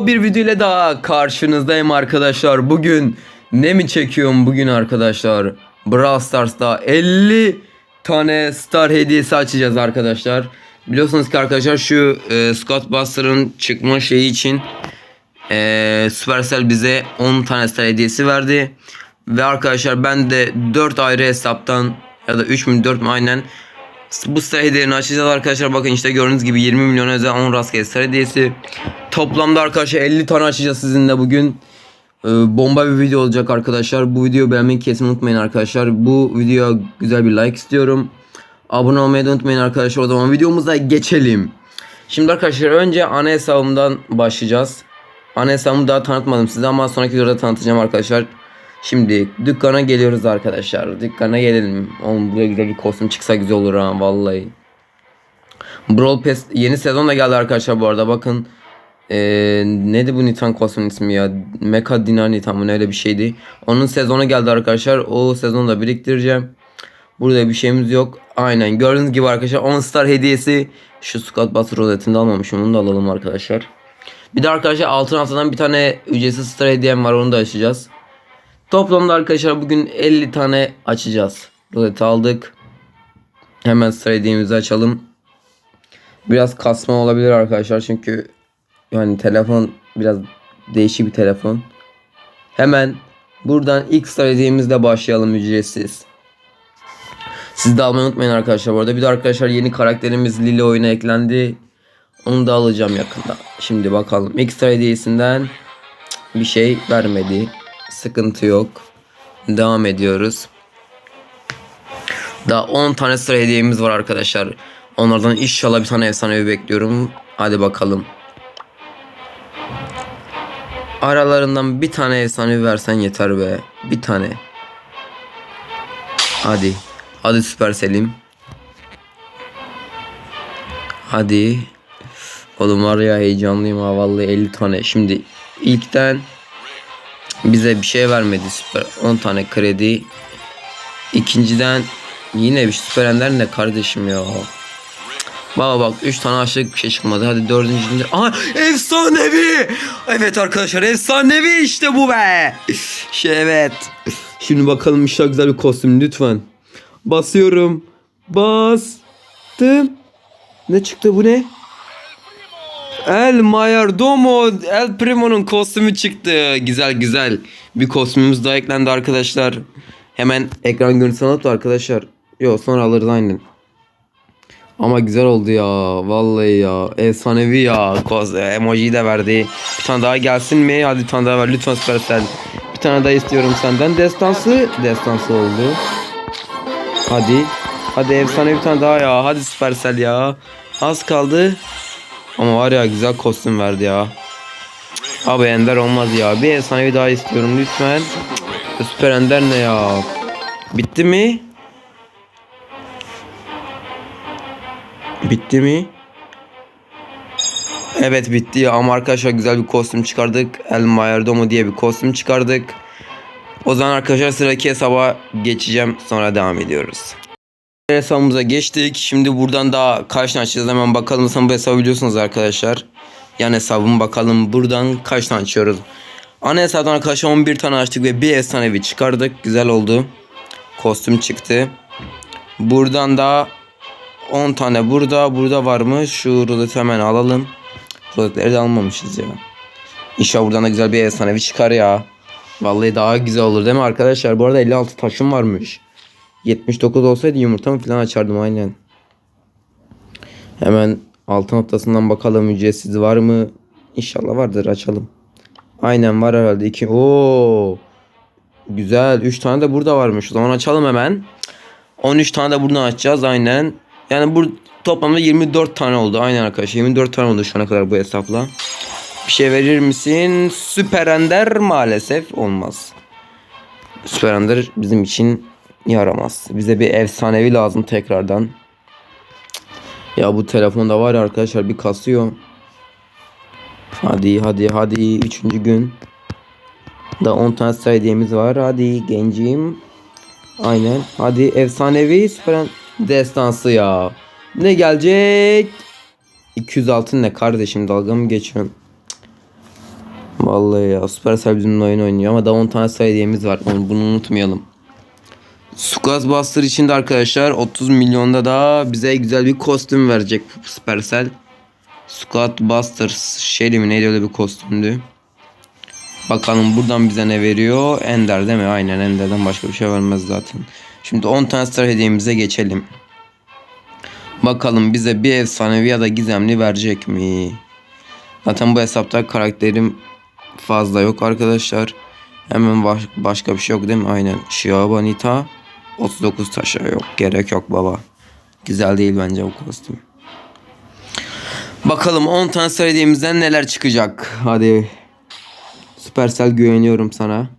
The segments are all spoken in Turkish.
Bir video ile daha karşınızdayım arkadaşlar. Bugün ne mi çekiyorum bugün arkadaşlar? Brawl Stars'ta 50 tane star hediyesi açacağız arkadaşlar. Biliyorsunuz ki arkadaşlar şu e, Scott Buster'ın çıkma şeyi için e, Supercell bize 10 tane star hediyesi verdi. Ve arkadaşlar ben de 4 ayrı hesaptan ya da 3 mü 4 mü aynen bu star hediyelerini açacağız arkadaşlar. Bakın işte gördüğünüz gibi 20 milyon özel 10 rastgele star hediyesi. Toplamda arkadaşlar 50 tane açacağız sizinle bugün. Ee, bomba bir video olacak arkadaşlar. Bu videoyu beğenmeyi kesin unutmayın arkadaşlar. Bu videoya güzel bir like istiyorum. Abone olmayı da unutmayın arkadaşlar. O zaman videomuza geçelim. Şimdi arkadaşlar önce ana hesabımdan başlayacağız. Ana hesabımı daha tanıtmadım size ama sonraki videoda tanıtacağım arkadaşlar. Şimdi dükkana geliyoruz arkadaşlar. Dükkana gelelim. Oğlum buraya güzel bir kostüm çıksa güzel olur ha vallahi. Brawl Pass yeni sezon da geldi arkadaşlar bu arada bakın. Ee, neydi bu Nitan kostümün ismi ya? Mecha Dinar Nitan mı öyle bir şeydi. Onun sezonu geldi arkadaşlar. O sezonu da biriktireceğim. Burada bir şeyimiz yok. Aynen gördüğünüz gibi arkadaşlar 10 star hediyesi. Şu Scott Buster rozetini de almamışım. Onu da alalım arkadaşlar. Bir de arkadaşlar altın haftadan bir tane ücretsiz star hediyem var. Onu da açacağız. Toplamda arkadaşlar bugün 50 tane açacağız. Rozeti aldık. Hemen star hediyemizi açalım. Biraz kasma olabilir arkadaşlar çünkü yani telefon biraz değişik bir telefon. Hemen buradan ilk star hediyemizle başlayalım ücretsiz. Siz de almayı unutmayın arkadaşlar bu arada. Bir de arkadaşlar yeni karakterimiz Lily oyuna eklendi. Onu da alacağım yakında. Şimdi bakalım. Star hediyesinden bir şey vermedi. Sıkıntı yok. Devam ediyoruz. Daha 10 tane sıra hediyemiz var arkadaşlar. Onlardan inşallah bir tane efsanevi bekliyorum. Hadi bakalım. Aralarından bir tane efsanevi versen yeter be. Bir tane. Hadi. Hadi Süper Selim. Hadi. Oğlum var ya heyecanlıyım ha vallahi 50 tane. Şimdi ilkten bize bir şey vermedi süper 10 tane kredi. İkinciden yine bir süper ender ne kardeşim ya. Baba bak 3 tane aşağılık bir şey çıkmadı. Hadi dördüncünde. Aha efsanevi. Evet arkadaşlar efsanevi işte bu be. Şey evet. Şimdi bakalım inşallah güzel bir kostüm lütfen. Basıyorum. Bastım. Ne çıktı bu ne? El Mayordomo El Primo'nun kostümü çıktı. Güzel güzel. Bir kostümümüz daha eklendi arkadaşlar. Hemen ekran görüntüsünü alıp da arkadaşlar. Yok sonra alırız aynen. Ama güzel oldu ya. Vallahi ya. Efsanevi ya. Koz, emojiyi de verdi. Bir tane daha gelsin mi? Hadi bir tane daha ver. Lütfen Supercell. Bir tane daha istiyorum senden. Destansı. Destansı oldu. Hadi. Hadi efsane bir tane daha ya. Hadi Supercell ya. Az kaldı. Ama var ya güzel kostüm verdi ya. Abi ender olmaz ya. Bir efsanevi daha istiyorum lütfen. Süper ender ne ya? Bitti mi? Bitti mi? Evet bitti ya ama arkadaşlar güzel bir kostüm çıkardık. El Mayordomo diye bir kostüm çıkardık. O zaman arkadaşlar sıradaki hesaba geçeceğim. Sonra devam ediyoruz. Hesabımıza geçtik. Şimdi buradan daha kaç tane açacağız hemen bakalım. Sen bu hesabı biliyorsunuz arkadaşlar. Yan hesabım bakalım buradan kaç tane açıyoruz. Ana hesaptan arkadaşlar 11 tane açtık ve bir efsanevi çıkardık. Güzel oldu. Kostüm çıktı. Buradan da 10 tane burada. Burada var mı? Şu rozeti hemen alalım. Rozetleri de almamışız ya. İnşallah buradan da güzel bir efsanevi çıkar ya. Vallahi daha güzel olur değil mi arkadaşlar? Bu arada 56 taşım varmış. 79 olsaydı yumurtamı falan açardım aynen. Hemen altı noktasından bakalım ücretsiz var mı? İnşallah vardır açalım. Aynen var herhalde. 2 Oo. Güzel. 3 tane de burada varmış. O zaman açalım hemen. 13 tane de buradan açacağız aynen. Yani bu toplamda 24 tane oldu. Aynen arkadaşlar. 24 tane oldu şu ana kadar bu hesapla. Bir şey verir misin? Süper Ender maalesef olmaz. Süper Ender bizim için yaramaz. Bize bir efsanevi lazım tekrardan. Ya bu telefonda var ya arkadaşlar bir kasıyor. Hadi hadi hadi. Üçüncü gün. Da 10 tane hediyemiz var. Hadi gencim. Aynen. Hadi efsanevi süper destansı ya. Ne gelecek? 200 altın ne kardeşim dalga mı geçiyorsun? Vallahi ya Supercell bizimle oyun oynuyor ama daha 10 tane hediyemiz var. Bunu unutmayalım. Squaz Buster için de arkadaşlar 30 milyonda da bize güzel bir kostüm verecek Supercell. Squad Busters Shelly mi neydi öyle bir kostümdü. Bakalım buradan bize ne veriyor? Ender değil mi? Aynen Ender'den başka bir şey vermez zaten. Şimdi 10 tane star hediyemize geçelim. Bakalım bize bir efsanevi ya da gizemli verecek mi? Zaten bu hesapta karakterim fazla yok arkadaşlar. Hemen baş- başka bir şey yok değil mi? Aynen. Shiabanita 39 taşa yok. Gerek yok baba. Güzel değil bence bu kostüm. Bakalım 10 tane star hediyemizden neler çıkacak. Hadi. Supercell güveniyorum sana.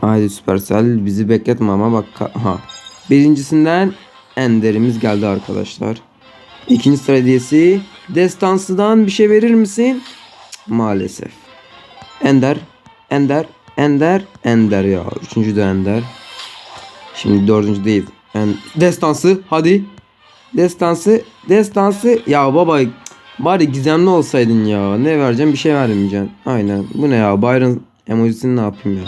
Haydi Supercell bizi bekletme ama bak ha. Birincisinden Ender'imiz geldi arkadaşlar. İkinci sıra hediyesi Destansı'dan bir şey verir misin? Cık, maalesef. Ender, Ender, Ender, Ender ya. Üçüncü de Ender. Şimdi dördüncü değil. En Destansı hadi. Destansı, destansı. Ya baba bari gizemli olsaydın ya. Ne vereceğim bir şey vermeyeceksin. Aynen. Bu ne ya? Byron emojisini ne yapayım ya?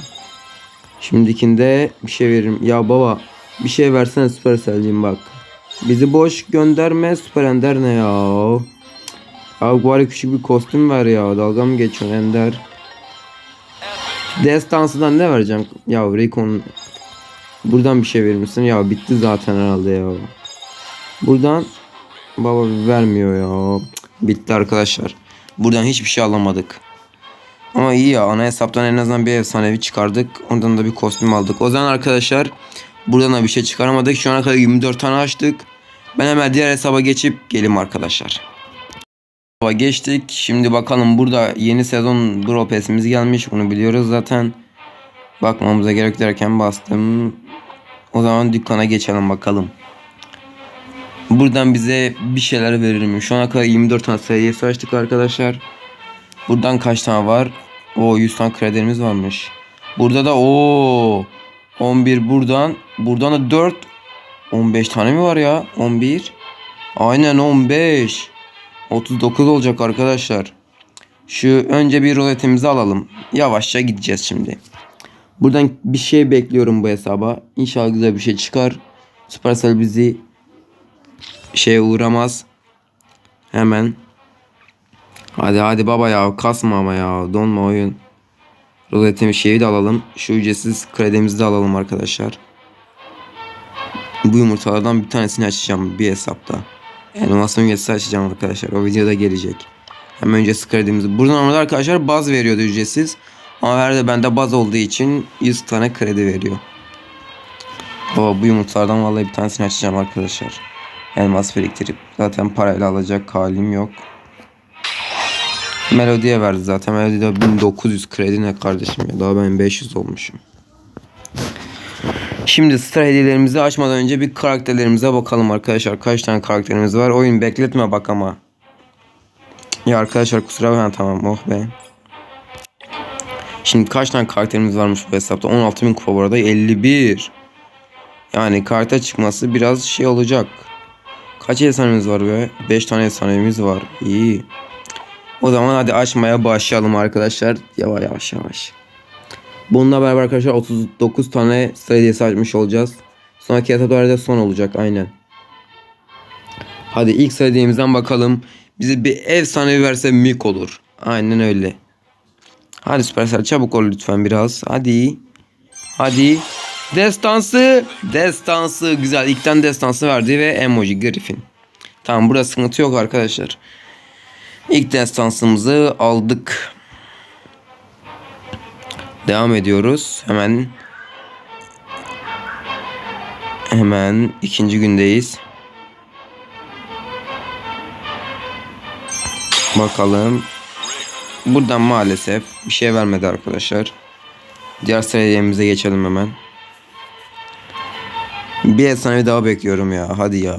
Şimdikinde bir şey veririm. Ya baba bir şey versene Supercell'cim bak. Bizi boş gönderme Super Ender ne ya? Abi bari küçük bir kostüm ver ya. Dalga mı geçiyorsun Ender? Destansı'dan ne vereceğim? Ya Raycon Buradan bir şey verir misin? Ya bitti zaten herhalde ya. Buradan baba vermiyor ya. Bitti arkadaşlar. Buradan hiçbir şey alamadık. Ama iyi ya ana hesaptan en azından bir efsanevi çıkardık. Ondan da bir kostüm aldık. O zaman arkadaşlar buradan da bir şey çıkaramadık. Şu ana kadar 24 tane açtık. Ben hemen diğer hesaba geçip gelim arkadaşlar. Geçtik. Şimdi bakalım burada yeni sezon Brawl Pass'imiz gelmiş. Bunu biliyoruz zaten. Bakmamıza gerek derken bastım. O zaman dükkana geçelim bakalım. Buradan bize bir şeyler verir mi? Şu ana kadar 24 tane sayısı açtık arkadaşlar. Buradan kaç tane var? O 100 tane kredilerimiz varmış. Burada da o 11 buradan. Buradan da 4 15 tane mi var ya? 11. Aynen 15. 39 olacak arkadaşlar. Şu önce bir roletimizi alalım. Yavaşça gideceğiz şimdi. Buradan bir şey bekliyorum bu hesaba. İnşallah güzel bir şey çıkar. Supercell bizi şeye uğramaz. Hemen Hadi hadi baba ya kasma ama ya donma oyun. Roletimi şeyi de alalım. Şu ücretsiz kredimizi de alalım arkadaşlar. Bu yumurtalardan bir tanesini açacağım bir hesapta. Animasyon ücretsiz açacağım arkadaşlar. O videoda gelecek. Hemen ücretsiz kredimizi. Buradan normalde arkadaşlar baz veriyordu ücretsiz. Ama her de bende baz olduğu için 100 tane kredi veriyor. Baba bu yumurtalardan vallahi bir tanesini açacağım arkadaşlar. Elmas biriktirip zaten parayla alacak halim yok. Melodiye verdi zaten. Melodi'de 1900 kredi ne kardeşim ya. Daha ben 500 olmuşum. Şimdi star hediyelerimizi açmadan önce bir karakterlerimize bakalım arkadaşlar. Kaç tane karakterimiz var? Oyun bekletme bak ama. Ya arkadaşlar kusura bakmayın tamam oh be. Şimdi kaç tane karakterimiz varmış bu hesapta? 16.000 kupa bu arada 51. Yani karta çıkması biraz şey olacak. Kaç efsanemiz var be? 5 tane efsanemiz var. İyi. O zaman hadi açmaya başlayalım arkadaşlar. Yavaş yavaş yavaş. Bununla beraber arkadaşlar 39 tane sıra hediyesi olacağız. Sonraki etaplarda son olacak aynen. Hadi ilk sıra bakalım. Bize bir efsanevi verse mük olur. Aynen öyle. Hadi Supercell çabuk ol lütfen biraz. Hadi. Hadi. Destansı. Destansı. Güzel. İlkten destansı verdi ve emoji Griffin. Tamam burada sıkıntı yok arkadaşlar. İlk destansımızı aldık. Devam ediyoruz. Hemen hemen ikinci gündeyiz. Bakalım. Buradan maalesef bir şey vermedi arkadaşlar. Diğer seriyemize geçelim hemen. Bir efsanevi daha bekliyorum ya. Hadi ya.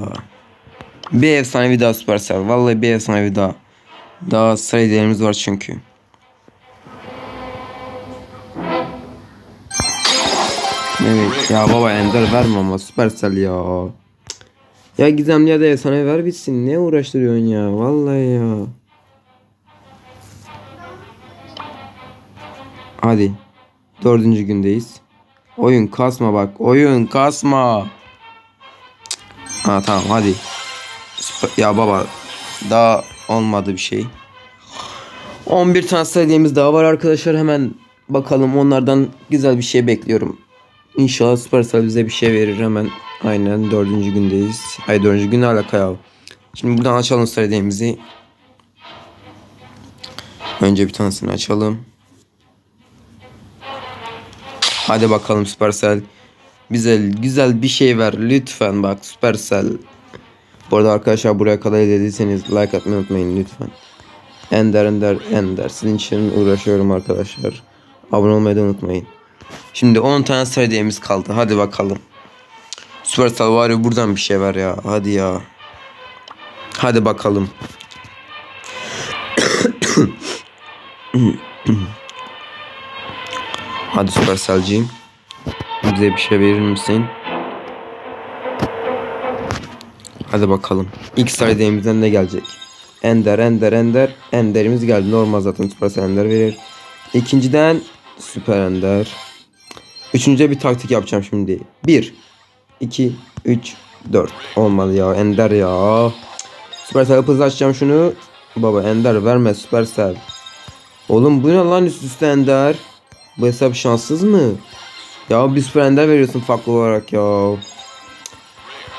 Bir efsanevi daha Supercell. Vallahi bir efsanevi daha. Daha sayılarımız var çünkü. Ya baba Ender verme ama Supercell ya. Ya Gizemli ya da Efsane ver bitsin. Ne uğraştırıyorsun ya? Vallahi ya. Hadi. Dördüncü gündeyiz. Oyun kasma bak. Oyun kasma. Ha tamam hadi. Ya baba. Daha olmadı bir şey. 11 transfer hediyemiz daha var arkadaşlar. Hemen bakalım onlardan güzel bir şey bekliyorum. İnşallah Supercell bize bir şey verir hemen. Aynen dördüncü gündeyiz. Ay dördüncü gün ne. Şimdi buradan açalım sıra hediyemizi. Önce bir tanesini açalım. Hadi bakalım Supercell. Bize güzel bir şey ver lütfen bak Supercell. Bu arada arkadaşlar buraya kadar izlediyseniz like atmayı unutmayın lütfen. Ender Ender Ender. Sizin için uğraşıyorum arkadaşlar. Abone olmayı da unutmayın. Şimdi 10 tane sıra hediyemiz kaldı. Hadi bakalım. Supercell var ya buradan bir şey ver ya. Hadi ya. Hadi bakalım. Hadi Supercell'ciğim. Bize bir şey verir misin? Hadi bakalım. İlk saydığımızdan ne gelecek? Ender, Ender, Ender. Ender'imiz geldi. Normal zaten Supercell Ender verir. İkinciden Süper Ender. Üçüncüde bir taktik yapacağım şimdi. 1, 2, 3, 4. Olmadı ya. Ender ya. Supercell hızlı açacağım şunu. Baba Ender verme Supercell. Oğlum bu ne lan üst üste Ender? Bu hesap şanssız mı? Ya bir Süper Ender veriyorsun farklı olarak ya.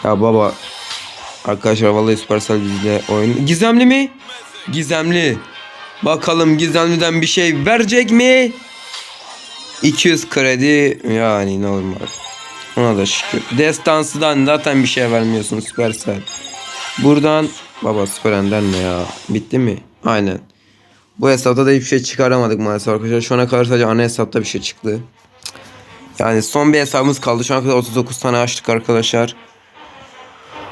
Ya baba. Arkadaşlar vallahi Supercell bizle oyun. Gizemli mi? Gizemli. Bakalım Gizemli'den bir şey verecek mi? 200 kredi yani normal. Ona da şükür. Destansıdan zaten bir şey vermiyorsun Supercell. Buradan baba Süper Ender ne ya? Bitti mi? Aynen. Bu hesapta da hiçbir şey çıkaramadık maalesef arkadaşlar. Şu ana kadar sadece ana hesapta bir şey çıktı. Yani son bir hesabımız kaldı. Şu ana kadar 39 tane açtık arkadaşlar.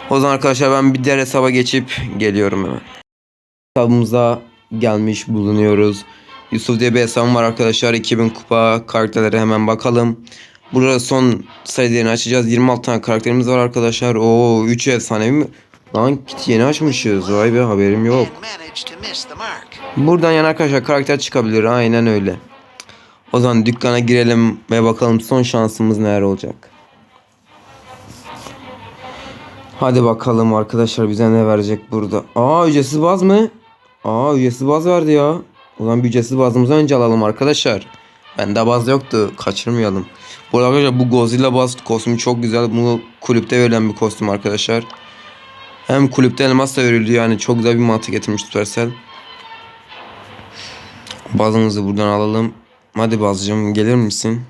O zaman arkadaşlar ben bir diğer hesaba geçip geliyorum hemen. Hesabımıza gelmiş bulunuyoruz. Yusuf diye bir hesabım var arkadaşlar. 2000 kupa karakterlere hemen bakalım. Burada son sayılarını açacağız. 26 tane karakterimiz var arkadaşlar. Oo 3 efsanevi mi? Lan kit yeni açmışız. Vay be haberim yok. Buradan yani arkadaşlar karakter çıkabilir. Aynen öyle. O zaman dükkana girelim ve bakalım son şansımız neler olacak. Hadi bakalım arkadaşlar bize ne verecek burada. Aa ücretsiz baz mı? Aa ücretsiz baz verdi ya. O zaman bir ücretsiz bazımızı önce alalım arkadaşlar. Bende baz yoktu. Kaçırmayalım. Bu arada arkadaşlar bu Godzilla baz kostümü çok güzel. Bu kulüpte verilen bir kostüm arkadaşlar. Hem kulüpte elmas da verildi yani çok güzel bir mantık getirmiş Supercell. Bazımızı buradan alalım. Hadi bazcığım gelir misin?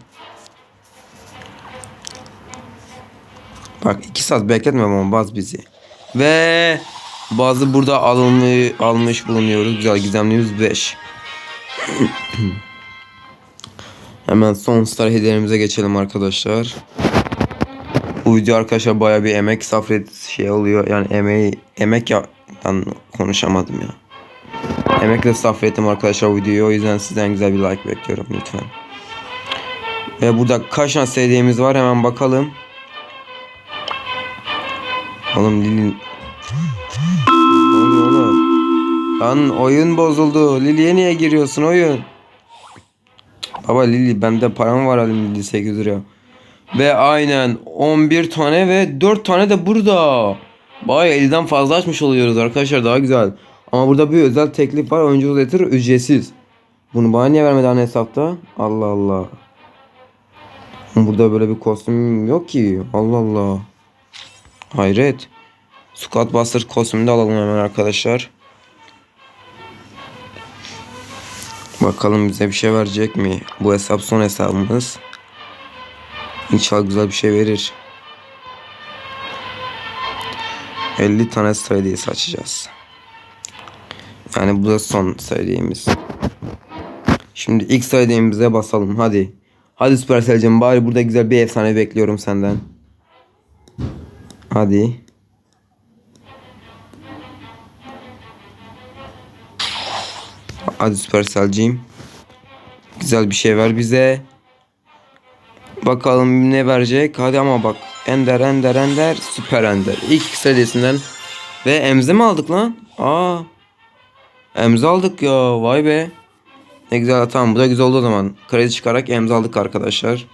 Bak iki saat bekletme ama baz bizi. Ve bazı burada alınmış, almış bulunuyoruz. Güzel gizemliyiz 5. Hemen son star hediyelerimize geçelim arkadaşlar. Bu video arkadaşlar baya bir emek safret şey oluyor. Yani emeği emek ya ben konuşamadım ya. Emekle safrettim arkadaşlar videoyu. O yüzden sizden güzel bir like bekliyorum lütfen. Ve burada kaç tane sevdiğimiz var hemen bakalım. Oğlum Lili... Lan oyun bozuldu. Lili'ye niye giriyorsun oyun? Baba Lili bende param var alayım Lili 8 lira. Ve aynen 11 tane ve 4 tane de burada. Baya 50'den fazla açmış oluyoruz arkadaşlar daha güzel. Ama burada bir özel teklif var. Oyuncu letter ücretsiz. Bunu bana niye vermedi ana hesapta? Allah Allah. Burada böyle bir kostüm yok ki. Allah Allah. Hayret. Squad Buster kostümünü de alalım hemen arkadaşlar. Bakalım bize bir şey verecek mi? Bu hesap son hesabımız. İnşallah güzel bir şey verir. 50 tane sayı açacağız. Yani bu da son sayımız. Şimdi ilk sayımıza basalım hadi. Hadi Supercell'cim bari burada güzel bir efsane bekliyorum senden. Hadi. Hadi Supercell'cim. Güzel bir şey ver bize. Bakalım ne verecek. Hadi ama bak. Ender, Ender, Ender. Süper Ender. İlk serisinden. Ve emze mi aldık lan? Aa. Emze aldık ya. Vay be. Ne güzel tamam bu da güzel oldu o zaman. Kredi çıkarak emz aldık arkadaşlar.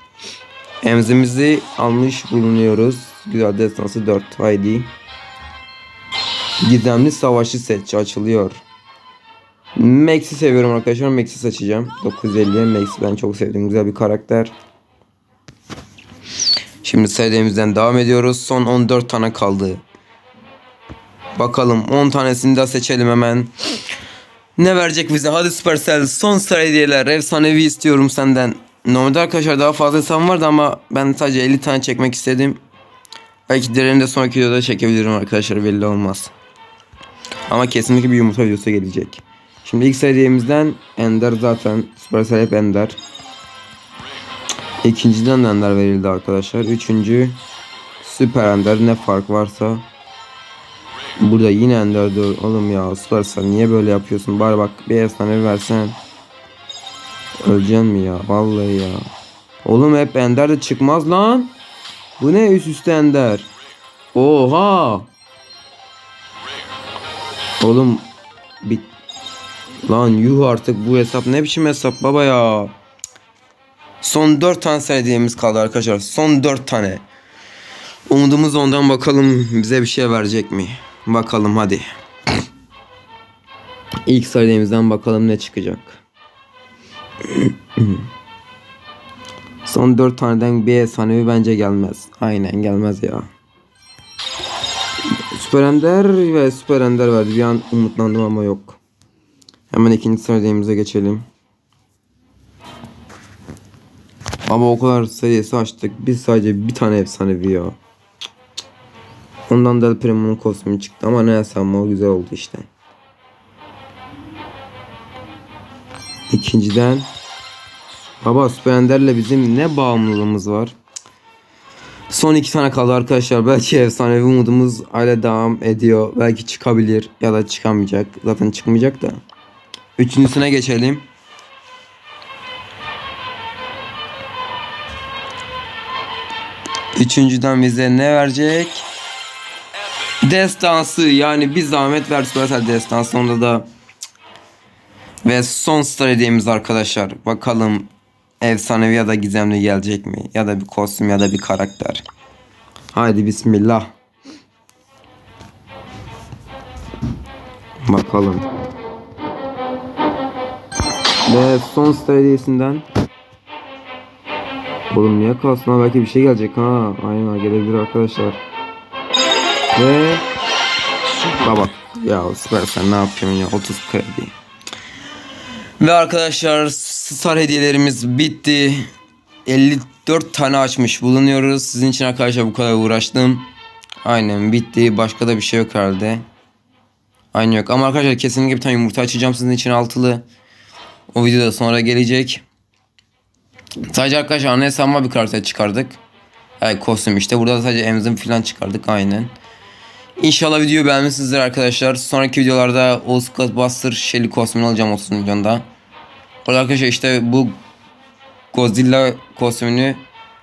Emzimizi almış bulunuyoruz. Güzel destansı 4 haydi. Gizemli savaşçı seç açılıyor. Max'i seviyorum arkadaşlar. Max'i seçeceğim. 950'ye Max'i ben çok sevdiğim güzel bir karakter. Şimdi serimizden devam ediyoruz. Son 14 tane kaldı. Bakalım 10 tanesini de seçelim hemen. Ne verecek bize? Hadi Supercell son sıra hediyeler. Efsanevi istiyorum senden. Normalde arkadaşlar daha fazla hesabım vardı ama ben sadece 50 tane çekmek istedim. Belki diğerini de sonraki videoda çekebilirim arkadaşlar belli olmaz. Ama kesinlikle bir yumurta videosu gelecek. Şimdi ilk hediyemizden Ender zaten Supercell hep Ender. İkinciden de Ender verildi arkadaşlar. Üçüncü Süper Ender ne fark varsa Burada yine Ender diyor. Oğlum ya Supercell niye böyle yapıyorsun? Bari bak bir efsane versen. Öleceksin mi ya? Vallahi ya. Oğlum hep Ender de çıkmaz lan. Bu ne üst üste Ender? Oha. Oğlum bit Lan yuh artık bu hesap ne biçim hesap baba ya. Son 4 tane hediyemiz kaldı arkadaşlar. Son 4 tane. Umudumuz ondan bakalım bize bir şey verecek mi? Bakalım hadi. İlk hediyemizden bakalım ne çıkacak. Son 4 taneden bir efsanevi bence gelmez. Aynen gelmez ya. Süper Ender ve Süper Ender verdi. Bir an umutlandım ama yok. Hemen ikinci sıradayımıza geçelim. Ama o kadar serisi açtık. Biz sadece bir tane efsanevi ya. Ondan Del Primo'nun kostümü çıktı ama ne yazsam o güzel oldu işte. İkinciden Baba Süper Ender'le bizim ne bağımlılığımız var. Son iki tane kaldı arkadaşlar. Belki efsanevi umudumuz hala devam ediyor. Belki çıkabilir ya da çıkamayacak. Zaten çıkmayacak da. Üçüncüsüne geçelim. Üçüncüden bize ne verecek? Destansı yani bir zahmet ver Supercell destansı onda da ve son star hediyemiz arkadaşlar. Bakalım efsanevi ya da gizemli gelecek mi? Ya da bir kostüm ya da bir karakter. Haydi bismillah. Bakalım. Ve son star hediyesinden Oğlum niye kalsın ha belki bir şey gelecek ha. Aynen gelebilir arkadaşlar. Ve Baba ya süper sen ne yapıyorsun ya 30 kredi. Ve arkadaşlar star hediyelerimiz bitti. 54 tane açmış bulunuyoruz. Sizin için arkadaşlar bu kadar uğraştım. Aynen bitti. Başka da bir şey yok herhalde. Aynen yok. Ama arkadaşlar kesinlikle bir tane yumurta açacağım sizin için altılı. O videoda sonra gelecek. Sadece arkadaşlar ana hesabıma bir karakter çıkardık. Yani kostüm işte. Burada da sadece emzim falan çıkardık aynen. İnşallah videoyu beğenmişsinizdir arkadaşlar. Sonraki videolarda Oğuz Buster Shelly kostümünü alacağım 30 milyonda. Orada arkadaşlar işte bu Godzilla kostümünü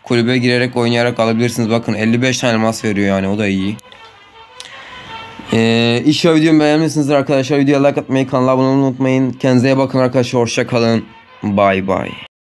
kulübe girerek oynayarak alabilirsiniz. Bakın 55 tane elmas veriyor yani o da iyi. Ee, inşallah videomu beğenmişsinizdir arkadaşlar. Videoya like atmayı, kanala abone olmayı unutmayın. Kendinize iyi bakın arkadaşlar. Hoşça kalın. Bye bye.